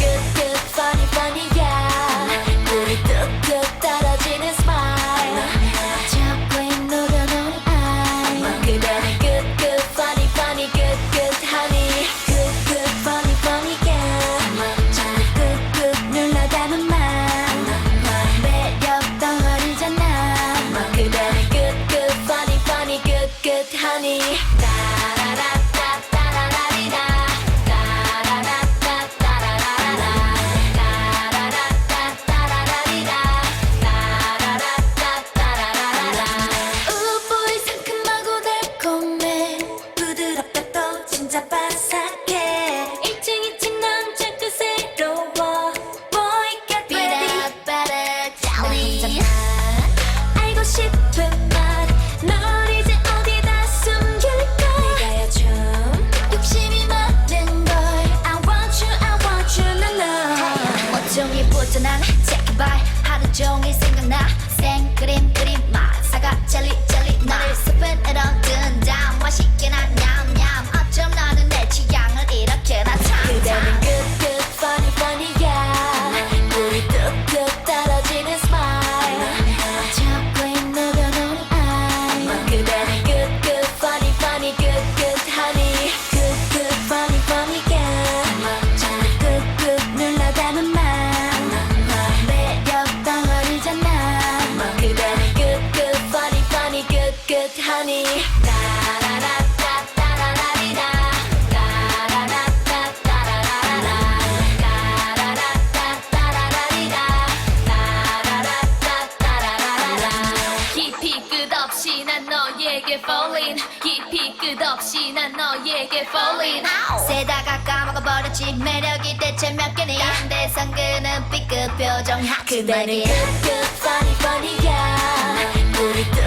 끝끝 funny funny야 우리 뚝뚝 떨어지는 smile 자꾸 녹아놓은 eye 그날의 끝끝 funny funny 끝끝 honey 끝끝 funny funny야 자꾸 꾹꾹 눌러다는 말 매력 덩어리잖아 그날의 끝끝 funny funny 끝끝 honey 종일부터 난 check by 하루 종일 생각나 생크림 그림 라라라 깊이 끝없이 난 너에게 falling. 깊이 끝없이 난 너에게 falling. 세다가 까먹어버렸지. 매력이 대체 몇 개니? 딴데선 그는 B급 표정. 그대는 good good funny funny야. 우리